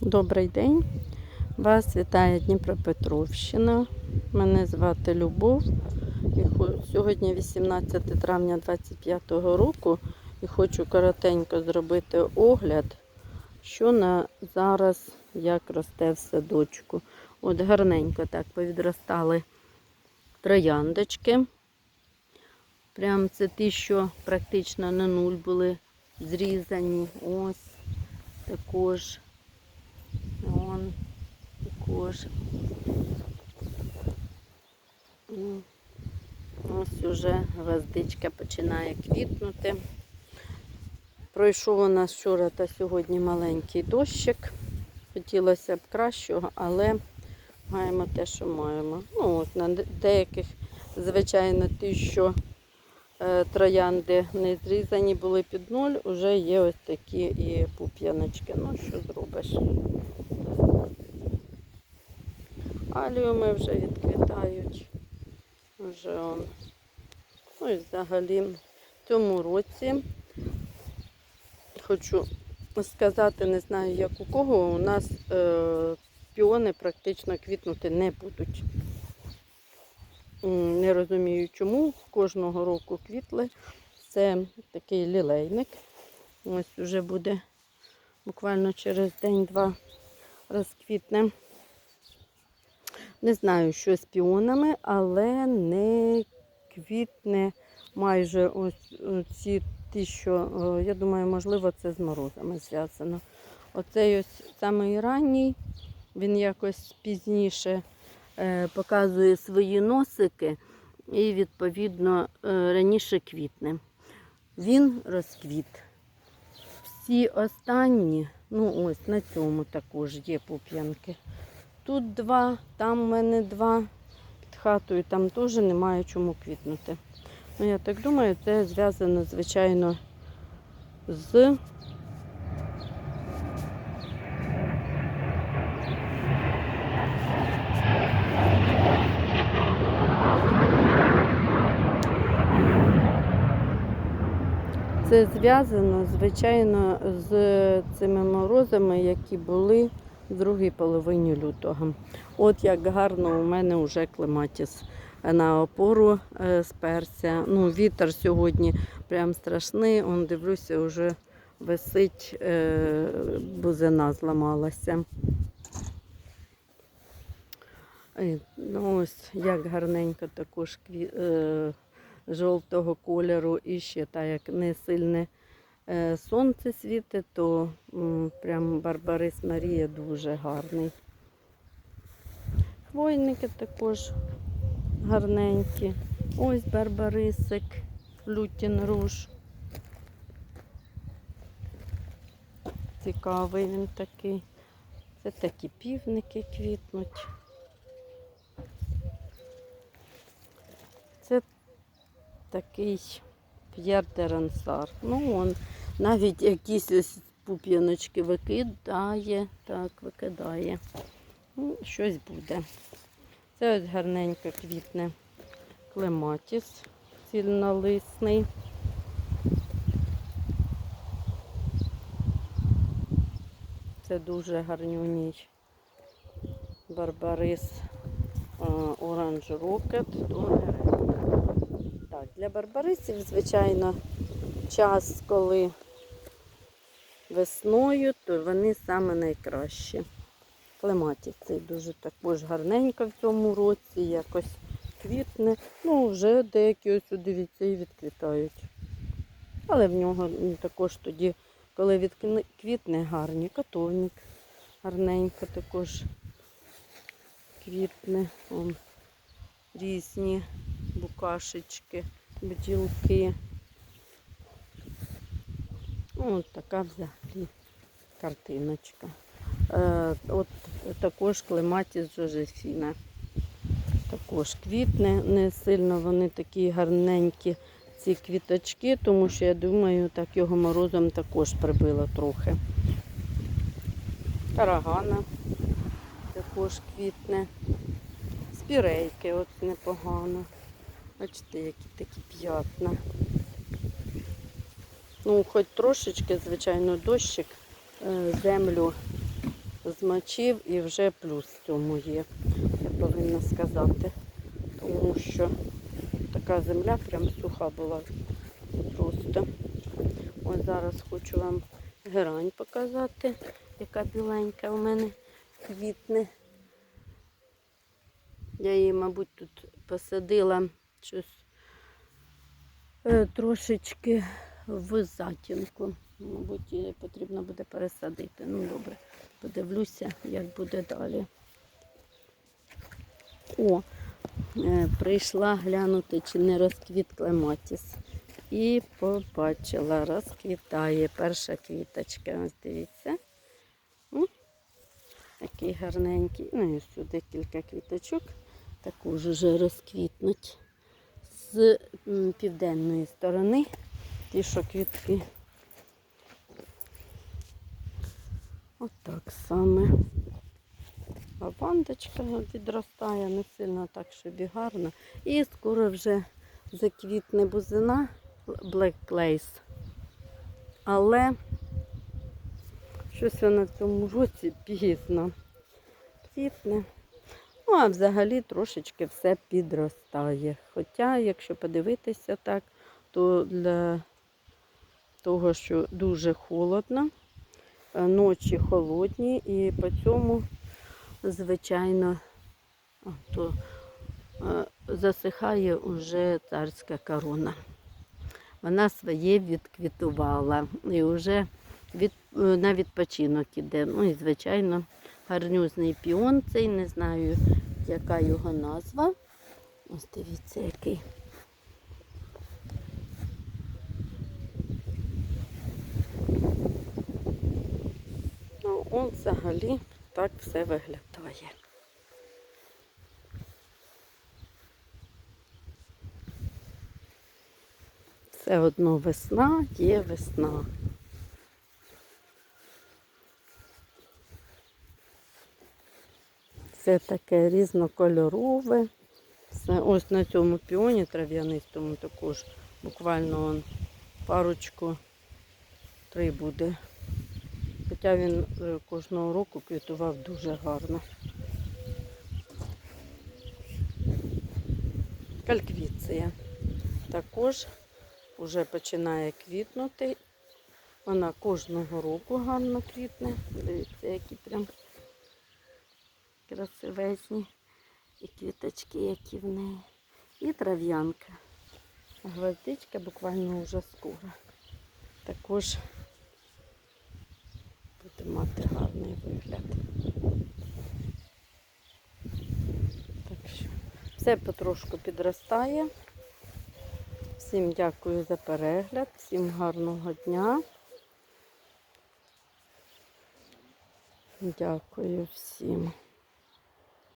Добрий день. Вас вітає Дніпропетровщина. Мене звати Любов. Сьогодні 18 травня 2025 року і хочу коротенько зробити огляд, що на зараз як росте в садочку. От гарненько так повідростали трояндочки. Прям це ті, що практично на нуль були зрізані. Ось також. Вон також. Ось уже гвоздичка починає квітнути. Пройшов у нас вчора та сьогодні маленький дощик. Хотілося б кращого, але маємо те, що маємо. Ну, от на деяких, звичайно, ті, що е, троянди не зрізані були під ноль, вже є ось такі і пуп'яночки. Ну, що зробиш? Аліуми вже відквітають. Вже он. Ну і взагалі в цьому році хочу сказати, не знаю як у кого, у нас е, піони практично квітнути не будуть. Не розумію чому. Кожного року квітли. Це такий лілейник. Ось вже буде буквально через день-два розквітне. Не знаю, що з піонами, але не квітне майже ось ці ті, що, е, я думаю, можливо, це з морозами зв'язано. Оцей ось самий ранній, він якось пізніше е, показує свої носики і, відповідно, е, раніше квітне. Він розквіт. Всі останні, ну ось на цьому також є пуп'янки. Тут два, там в мене два. Під хатою там теж немає чому квітнути. Ну, я так думаю, це зв'язано, звичайно, з Це зв'язано, звичайно, з цими морозами, які були в другій половині лютого. От як гарно у мене вже клематіс на опору е, сперся. Ну, вітер сьогодні прям страшний. Он дивлюся, вже висить, е, бузина зламалася. Е, Ну, ось як гарненько також жовтого кольору і ще так як не сильне сонце світить, то прям Барбарис Марія дуже гарний. Хвойники також гарненькі. Ось барбарисик, лютін руж. Цікавий він такий. Це такі півники квітнуть. Це такий П'єр де Рансар. Ну, он навіть якісь пуп'яночки викидає, так, викидає. Ну, щось буде. Це ось гарненько квітне клематіс цільнолисний. Це дуже гарнюній барбарис оранж рокет. Для барбарисів, звичайно, час, коли весною, то вони саме найкращі. Клематів цей дуже також гарненько в цьому році, якось квітне. Ну, вже деякі ось дивіться і відквітають. Але в нього також тоді, коли відквітне, гарні. Котовник гарненько також квітне. Вон, різні букашечки, бджілки. От така взагалі картиночка. Е, от також клематіс Жозефіна. Також квітне, не сильно вони такі гарненькі ці квіточки, тому що я думаю, так його морозом також прибило трохи. Карагана також квітне. Спірейки от непогано. Бачите, які такі п'ятна. Ну, хоч трошечки, звичайно, дощик е, землю змочив і вже плюс в цьому є, я повинна сказати. Тому що така земля прям суха була просто. Ось зараз хочу вам герань показати, яка біленька у мене квітне. Я її, мабуть, тут посадила щось е, трошечки в затінку. Мабуть, її потрібно буде пересадити. Ну, добре, подивлюся, як буде далі. О, е, прийшла глянути, чи не розквіт клематіс. І побачила, розквітає перша квіточка. Ось дивіться. Такий гарненький. Ну і сюди кілька квіточок. Також вже розквітнуть. З південної сторони. Ті, що квітки. Отак саме. Лавандочка відростає, не сильно так, щоб і гарно. І скоро вже заквітне бузина Black Place. Але щось вона в цьому році пізно квітне. Ну, а взагалі трошечки все підростає. Хоча, якщо подивитися так, то для того, що дуже холодно, е, ночі холодні, і по цьому, звичайно, то е, засихає уже царська корона. Вона своє відквітувала і вже від, е, на відпочинок іде. Ну і, звичайно, гарнюзний піон цей, не знаю, яка його назва. Ось дивіться, який. Ну, он взагалі так все виглядає. Все одно весна є весна. Все таке різнокольорове. Все. Ось на цьому піоні трав'янистому також буквально он парочку три буде. Хоча він кожного року квітував дуже гарно. Кальквіція також вже починає квітнути. Вона кожного року гарно квітне. Дивіться, які прям красивезні. І квіточки, які в неї. І трав'янка. Гвоздичка буквально вже скоро. Також буде мати гарний вигляд. Так що все потрошку підростає. Всім дякую за перегляд, всім гарного дня. Дякую всім.